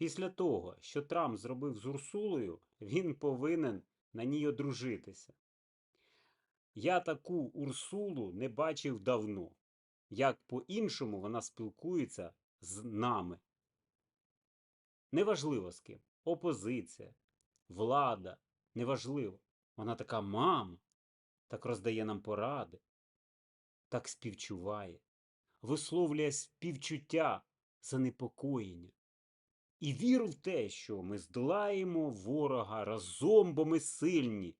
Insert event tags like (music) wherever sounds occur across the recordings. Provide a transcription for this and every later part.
Після того, що Трамп зробив з Урсулою, він повинен на ній одружитися. Я таку Урсулу не бачив давно. Як по-іншому вона спілкується з нами. Неважливо з ким. Опозиція, влада, неважливо. Вона така мама, так роздає нам поради, так співчуває, висловлює співчуття, занепокоєння. І віру в те, що ми здолаємо ворога разом, бо ми сильні.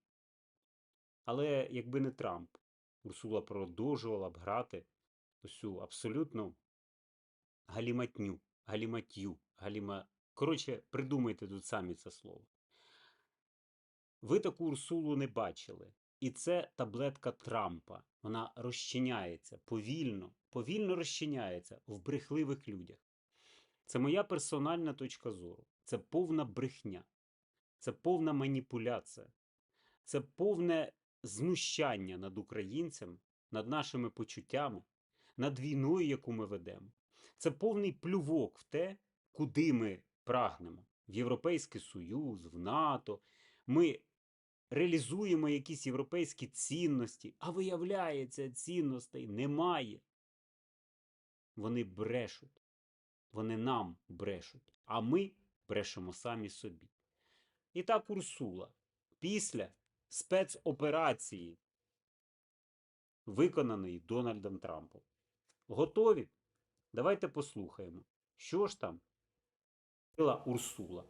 Але якби не Трамп, Урсула продовжувала б грати усю абсолютно галіматню, галіматю, галіма. Коротше, придумайте тут самі це слово. Ви таку Урсулу не бачили. І це таблетка Трампа. Вона розчиняється повільно, повільно розчиняється в брехливих людях. Це моя персональна точка зору. Це повна брехня, це повна маніпуляція, це повне знущання над українцем, над нашими почуттями, над війною, яку ми ведемо. Це повний плювок в те, куди ми прагнемо. В Європейський Союз, в НАТО. Ми реалізуємо якісь європейські цінності, а виявляється, цінностей немає. Вони брешуть. Вони нам брешуть, а ми брешемо самі собі. І так Урсула після спецоперації, виконаної Дональдом Трампом. Готові? Давайте послухаємо, що ж там робила Урсула.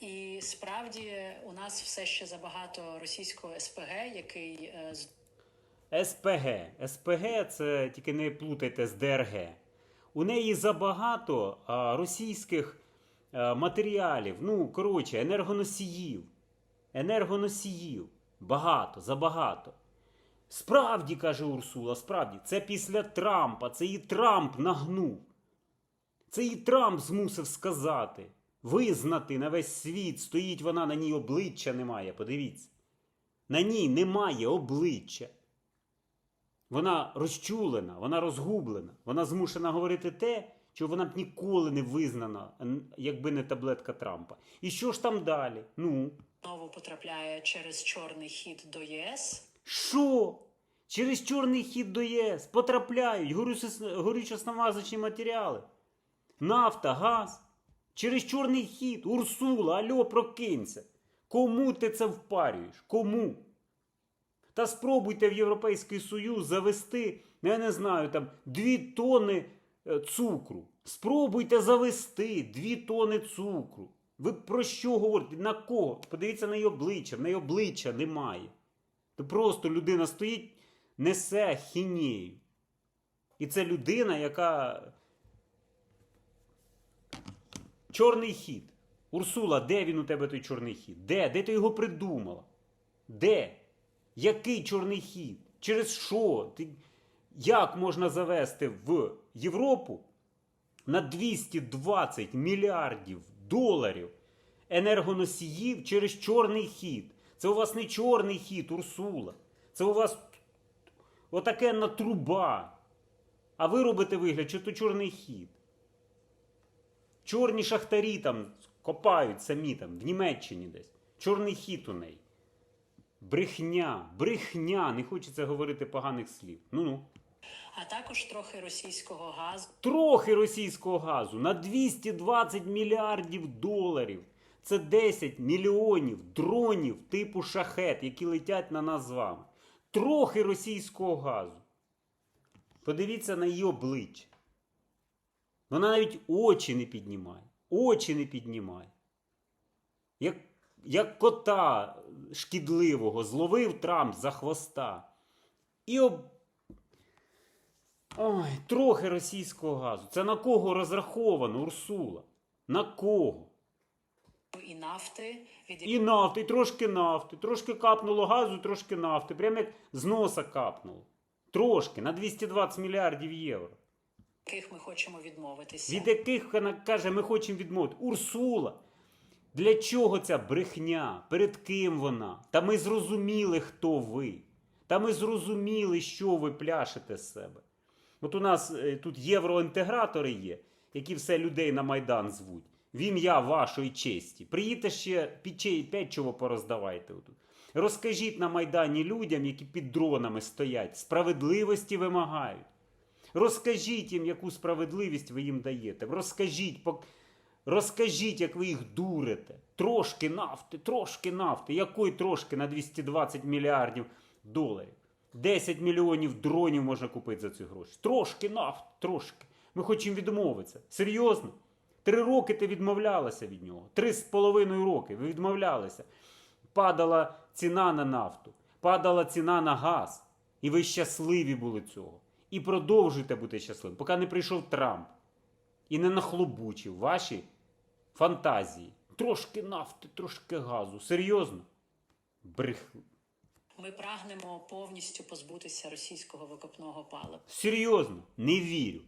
І справді у нас все ще забагато російського СПГ, який е, з СПГ. СПГ це тільки не плутайте з ДРГ. У неї забагато а, російських а, матеріалів, ну, коротше, енергоносіїв. Енергоносіїв. Багато, забагато. Справді, каже Урсула, справді, це після Трампа, це і Трамп нагнув. Це і Трамп змусив сказати, визнати на весь світ, стоїть вона, на ній обличчя немає. Подивіться. На ній немає обличчя. Вона розчулена, вона розгублена, вона змушена говорити те, що вона б ніколи не визнана, якби не таблетка Трампа. І що ж там далі? Ну, знову потрапляє через чорний хід до ЄС. що? Через чорний хід до ЄС потрапляють горючо-смазочні матеріали. Нафта, газ. Через чорний хід. Урсула, альо, прокинься. Кому ти це впарюєш? Кому? Та спробуйте в Європейський Союз завести, я не знаю, там 2 тони е, цукру. Спробуйте завести 2 тони цукру. Ви про що говорите? На кого? Подивіться на її обличчя. В неї обличчя немає. То просто людина стоїть, несе хінею. І це людина, яка. Чорний хід. Урсула, де він у тебе той чорний хід? Де? Де ти його придумала? Де? Який чорний хід? Через що? Як можна завести в Європу на 220 мільярдів доларів енергоносіїв через чорний хід? Це у вас не чорний хід, Урсула. Це у вас отакенна труба. А ви робите вигляд, що то чорний хід. Чорні шахтарі там копають самі там, в Німеччині десь. Чорний хід у неї. Брехня, брехня, не хочеться говорити поганих слів. Ну ну. а також трохи російського газу. Трохи російського газу на 220 мільярдів доларів. Це 10 мільйонів дронів типу шахет, які летять на нас з вами. Трохи російського газу. Подивіться на її обличчя. Вона навіть очі не піднімає. Очі не піднімає. Як, кота шкідливого зловив Трамп за хвоста. І об... Ой, трохи російського газу. Це на кого розраховано, Урсула? На кого? І нафти, І нафти, і трошки нафти, трошки капнуло газу, трошки нафти. Прямо як з носа капнуло. Трошки, на 220 мільярдів євро. яких ми хочемо відмовитися. Від яких вона каже, ми хочемо відмовити. Урсула. Для чого ця брехня? Перед ким вона? Та ми зрозуміли, хто ви. Та ми зрозуміли, що ви пляшете з себе. От у нас е, тут євроінтегратори є, які все людей на Майдан звуть. в ім'я вашої честі. Приїдьте ще пічей печиво пороздавайте отут. Розкажіть на Майдані людям, які під дронами стоять, справедливості вимагають. Розкажіть їм, яку справедливість ви їм даєте. Розкажіть, пок- розкажіть, як ви їх дурите. Трошки нафти, трошки нафти. Якої трошки на 220 мільярдів доларів? 10 мільйонів дронів можна купити за ці гроші. Трошки нафти, трошки. Ми хочемо відмовитися. Серйозно? Три роки ти відмовлялася від нього. Три з половиною роки ви відмовлялися. Падала ціна на нафту, падала ціна на газ. І ви щасливі були цього. І продовжуйте бути щасливим, поки не прийшов Трамп і не нахлобучив ваші фантазії. Трошки нафти, трошки газу. Серйозно? Брех... Ми прагнемо повністю позбутися російського викопного палива. Серйозно, не вірю.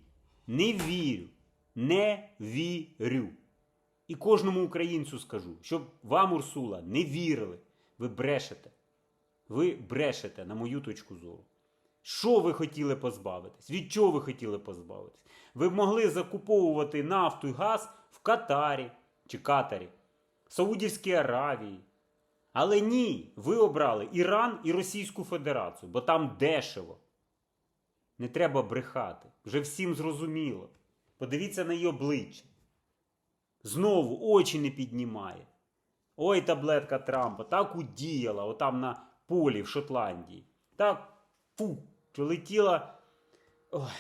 Не вірю. Не вірю. І кожному українцю скажу, щоб вам, Урсула, не вірили. Ви брешете. Ви брешете, на мою точку зору. Що ви хотіли позбавитись? Від чого ви хотіли позбавитись? Ви могли закуповувати нафту і газ в Катарі чи Катарі, Саудівській Аравії. Але ні, ви обрали Іран і Російську Федерацію, бо там дешево. Не треба брехати. Вже всім зрозуміло. Подивіться на її обличчя. Знову очі не піднімає. Ой, таблетка Трампа так удіяла, отам на полі в Шотландії. Так фу, що. Ой,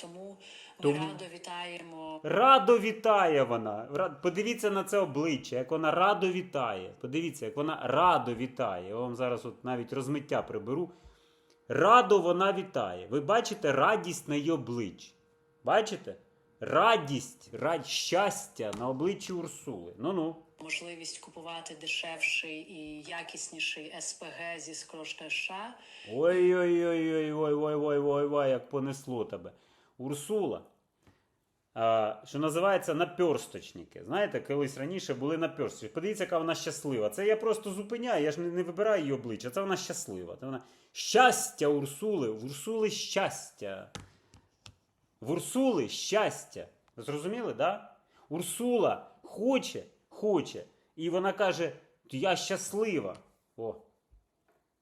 Тому ми Тому- радо вітаємо радо вітає вона. Ра- Подивіться на це обличчя, як вона радо вітає. Подивіться, як вона радо вітає. Я вам зараз от навіть розмиття приберу. Радо вона вітає. Ви бачите радість на її обличчі. Бачите? Радість, рад... щастя на обличчі Урсули. Ну-ну. можливість купувати дешевший і якісніший СПГ зі скрошка США. Ой-ой-ой-ой-ой-ой-ой-ой, як понесло тебе. Урсула, що називається наперсточники. Знаєте, колись раніше були наперсточники. Подивіться, яка вона щаслива. Це я просто зупиняю, я ж не, вибираю її обличчя. Це вона щаслива. Це вона... Щастя Урсули, в Урсули щастя. В Урсули щастя. Зрозуміли, да? Урсула хоче, хоче. І вона каже: Я щаслива. О.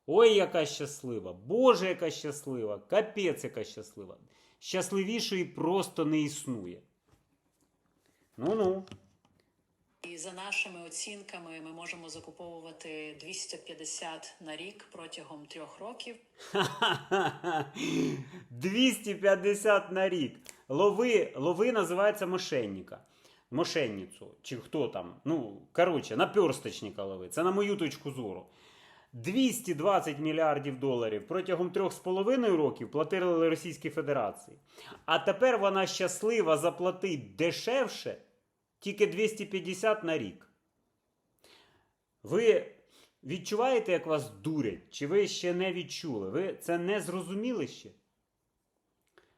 Ой, яка щаслива! Боже, яка щаслива! Капець, яка щаслива! Щасливішої просто не існує. Ну-ну. І за нашими оцінками ми можемо закуповувати 250 на рік протягом трьох років. (laughs) 250 на рік. Лови, лови називається мошенника. Мошенницю. Чи хто там? Ну, коротше, наперсточника лови. Це на мою точку зору. 220 мільярдів доларів протягом 3,5 років платили Російській Федерації. А тепер вона щаслива заплатить дешевше тільки 250 на рік. Ви відчуваєте, як вас дурять? Чи ви ще не відчули? Ви це не зрозуміли ще?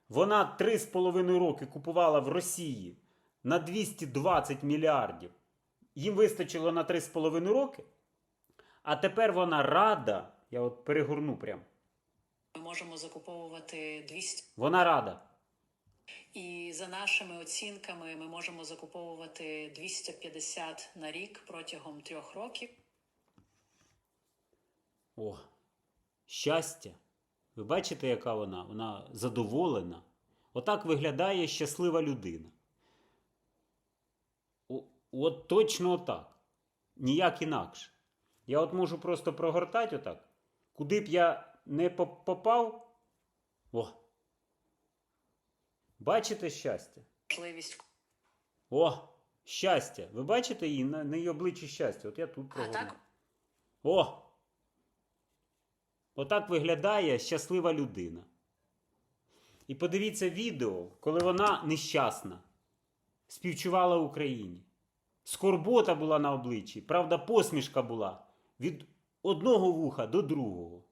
Вона 3,5 роки купувала в Росії на 220 мільярдів. Їм вистачило на 3,5 роки. А тепер вона рада. Я от перегорну прям. Ми можемо закуповувати 200. Вона рада. І за нашими оцінками ми можемо закуповувати 250 на рік протягом трьох років. О, щастя. Ви бачите, яка вона? Вона задоволена. Отак виглядає щаслива людина. О, от точно отак. Ніяк інакше. Я от можу просто прогортати отак. Куди б я не попав. О. Бачите щастя? Можливість О, щастя. Ви бачите її на, на її обличчі щастя? От я тут а так О! Отак виглядає щаслива людина. І подивіться відео, коли вона нещасна, співчувала Україні. Скорбота була на обличчі, правда, посмішка була від одного вуха до другого.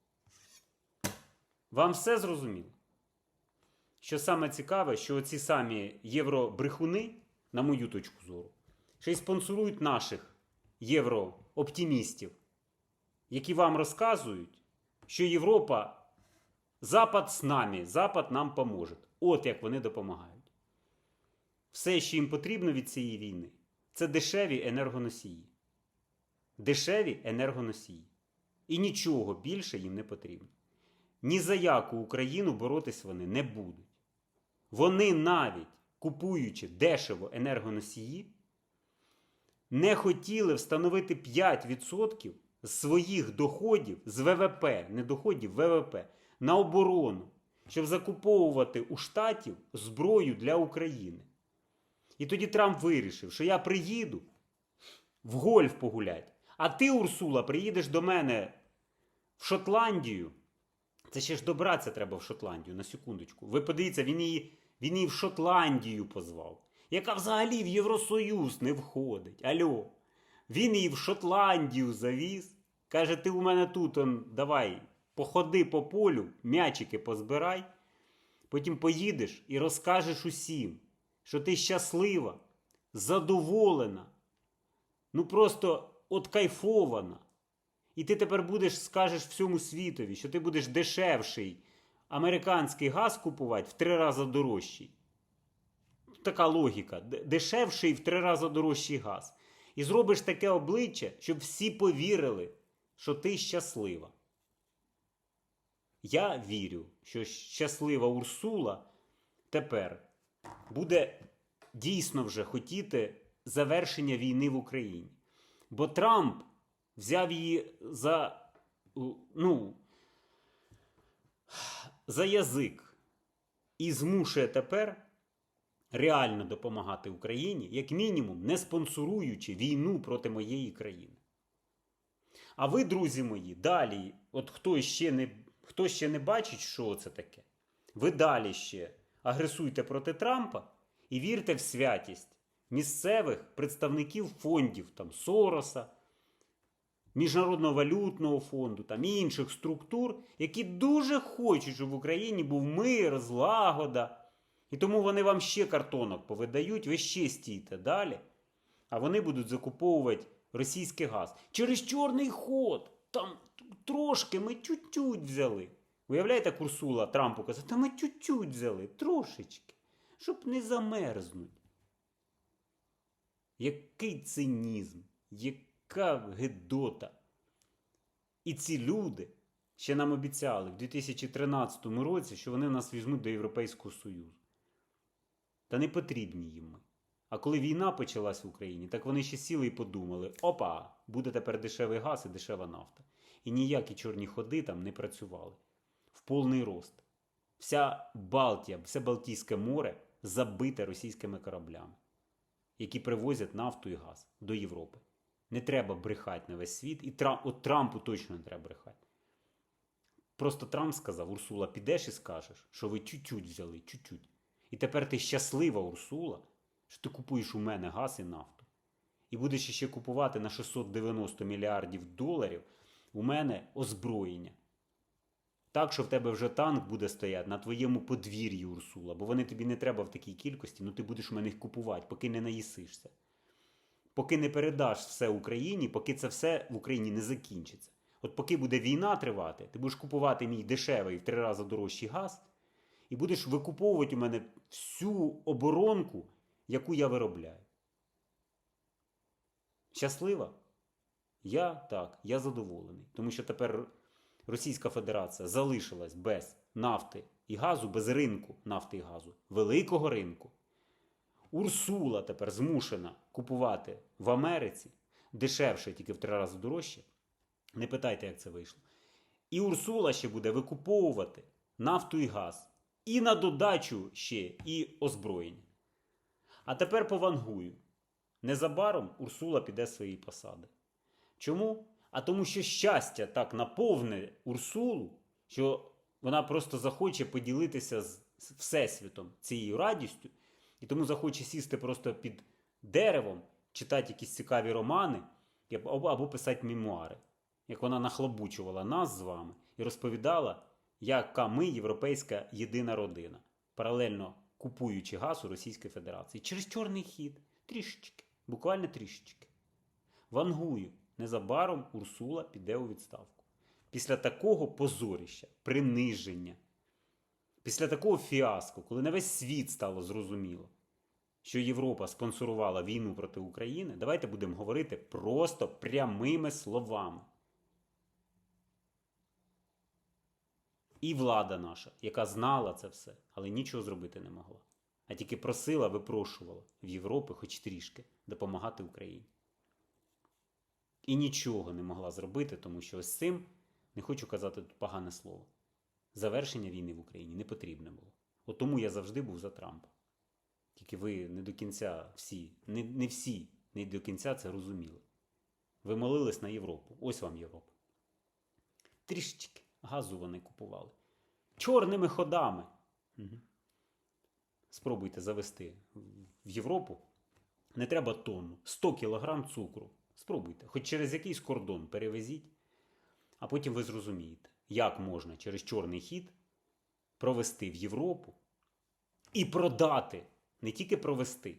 Вам все зрозуміло? Що саме цікаве, що оці самі євробрехуни, на мою точку зору, ще й спонсорують наших єврооптимістів які вам розказують, що Європа, Запад з нами, Запад нам поможе. От як вони допомагають. все, що їм потрібно від цієї війни, це дешеві енергоносії. Дешеві енергоносії. І нічого більше їм не потрібно. Ні за яку Україну боротись вони не будуть. Вони навіть купуючи дешево енергоносії, не хотіли встановити 5% з своїх доходів з ВВП, не доходів ВВП, на оборону, щоб закуповувати у штатів зброю для України. І тоді Трамп вирішив, що я приїду в гольф погулять, а ти, Урсула, приїдеш до мене в Шотландію. Це ще ж добратися треба в Шотландію, на секундочку. Ви подивіться, він її, він її в Шотландію позвав, яка взагалі в Євросоюз не входить. Альо. Він її в Шотландію завіз. Каже, ти у мене тут он, давай, походи по полю, м'ячики позбирай. Потім поїдеш і розкажеш усім, що ти щаслива, задоволена, ну просто от кайфована. І ти тепер будеш скажеш всьому світові, що ти будеш дешевший американський газ купувати в три рази дорожчий. Така логіка. Дешевший в три рази дорожчий газ. І зробиш таке обличчя, щоб всі повірили, що ти щаслива. Я вірю, що щаслива Урсула тепер буде дійсно вже хотіти завершення війни в Україні. Бо Трамп взяв її за, ну, за язик і змушує тепер реально допомагати Україні, як мінімум, не спонсоруючи війну проти моєї країни. А ви, друзі мої, далі, от хто ще не, хто ще не бачить, що це таке, ви далі ще агресуйте проти Трампа і вірте в святість місцевих представників фондів там Сороса, Міжнародного валютного фонду там інших структур, які дуже хочуть, щоб в Україні був мир, злагода. І тому вони вам ще картонок повидають, ви ще стійте далі, а вони будуть закуповувати російський газ. Через чорний ход. Там трошки ми тють-тють взяли. Уявляєте, Курсула Трампу казав, та ми тють-тють взяли, трошечки, щоб не замерзнуть. Який цинізм, яка гидота. І ці люди ще нам обіцяли в 2013 році, що вони нас візьмуть до Європейського Союзу. Та не потрібні їм ми. А коли війна почалась в Україні, так вони ще сіли і подумали: опа, буде тепер дешевий газ і дешева нафта. І ніякі чорні ходи там не працювали. В повний рост. Вся Балтія, все Балтійське море забите російськими кораблями, які привозять нафту і газ до Європи. Не треба брехати на весь світ, і Трамп, от Трампу точно не треба брехати. Просто Трамп сказав: Урсула, підеш і скажеш, що ви чуть-чуть взяли, чуть-чуть. І тепер ти щаслива, Урсула, що ти купуєш у мене газ і нафту. І будеш ще купувати на 690 мільярдів доларів у мене озброєння. Так, що в тебе вже танк буде стояти на твоєму подвір'ї, Урсула, бо вони тобі не треба в такій кількості, ну ти будеш у мене їх купувати, поки не наїсишся. Поки не передаш все Україні, поки це все в Україні не закінчиться. От поки буде війна тривати, ти будеш купувати мій дешевий в три рази дорожчий газ, і будеш викуповувати у мене всю оборонку, яку я виробляю. Щаслива? Я так, я задоволений. Тому що тепер Російська Федерація залишилась без нафти і газу, без ринку нафти і газу, великого ринку. Урсула тепер змушена купувати в Америці дешевше, тільки в три рази дорожче. Не питайте, як це вийшло. І Урсула ще буде викуповувати нафту і газ. І на додачу ще і озброєння. А тепер по Вангую. Незабаром Урсула піде з своєї посади. Чому? А тому, що щастя так наповне Урсулу, що вона просто захоче поділитися з Всесвітом цією радістю, і тому захоче сісти просто під деревом, читати якісь цікаві романи або писати мемуари, як вона нахлобучувала нас з вами і розповідала, яка ми європейська єдина родина, паралельно купуючи газ у Російської Федерації через чорний хід, трішечки, буквально трішечки. Вангую, незабаром Урсула піде у відставку. Після такого позорища, приниження, після такого фіаско, коли на весь світ стало зрозуміло, що Європа спонсорувала війну проти України, давайте будемо говорити просто прямими словами. І влада наша, яка знала це все, але нічого зробити не могла. А тільки просила, випрошувала в Європі хоч трішки допомагати Україні. І нічого не могла зробити, тому що ось цим, не хочу казати тут погане слово, завершення війни в Україні не потрібно було. От тому я завжди був за Трампа. Тільки ви не до кінця всі, не, не всі не до кінця це розуміли. Ви молились на Європу. Ось вам Європа. Трішечки газу вони купували. Чорними ходами. Угу. Спробуйте завести в Європу. Не треба тонну, 100 кг цукру. Спробуйте, хоч через якийсь кордон перевезіть, а потім ви зрозумієте, як можна через чорний хід провести в Європу і продати, не тільки провести,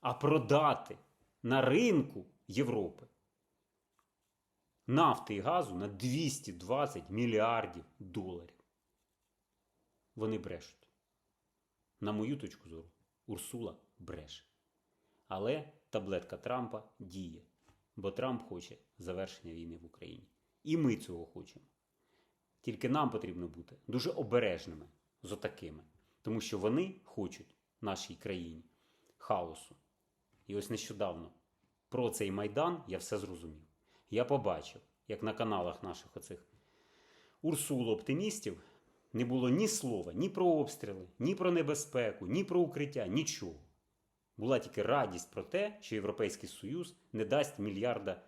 а продати на ринку Європи нафти і газу на 220 мільярдів доларів. Вони брешуть. На мою точку зору, Урсула бреше. Але таблетка Трампа діє, бо Трамп хоче завершення війни в Україні. І ми цього хочемо. Тільки нам потрібно бути дуже обережними з отакими, тому що вони хочуть нашій країні хаосу. І ось нещодавно про цей майдан я все зрозумів. Я побачив, як на каналах наших оцих Урсулу оптимістів не було ні слова, ні про обстріли, ні про небезпеку, ні про укриття, нічого. Була тільки радість про те, що Європейський Союз не дасть мільярда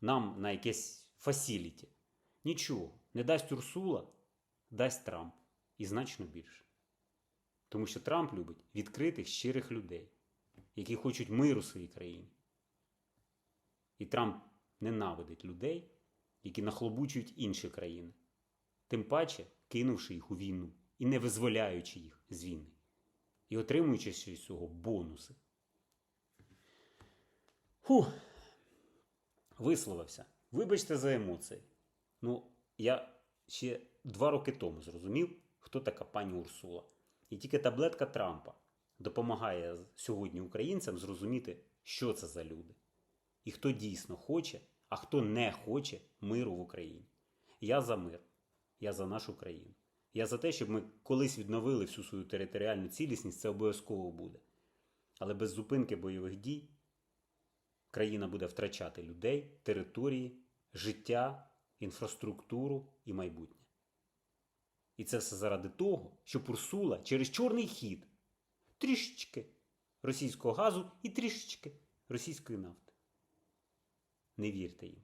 нам на якесь фасіліті. Нічого. Не дасть Урсула, дасть Трамп. І значно більше. Тому що Трамп любить відкритих, щирих людей, які хочуть миру своїй країні. І Трамп ненавидить людей, які нахлобучують інші країни, тим паче кинувши їх у війну і не визволяючи їх з війни, і отримуючи з цього бонуси. Фух, висловився. Вибачте за емоції. Ну, я ще два роки тому зрозумів, хто така пані Урсула. І тільки таблетка Трампа допомагає сьогодні українцям зрозуміти, що це за люди. І хто дійсно хоче, а хто не хоче миру в Україні. Я за мир, я за нашу країну. Я за те, щоб ми колись відновили всю свою територіальну цілісність, це обов'язково буде. Але без зупинки бойових дій країна буде втрачати людей, території, життя, інфраструктуру і майбутнє. І це все заради того, що Пурсула через чорний хід трішечки російського газу і трішечки російської нафти. Не вірте їм.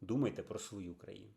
Думайте про свою країну.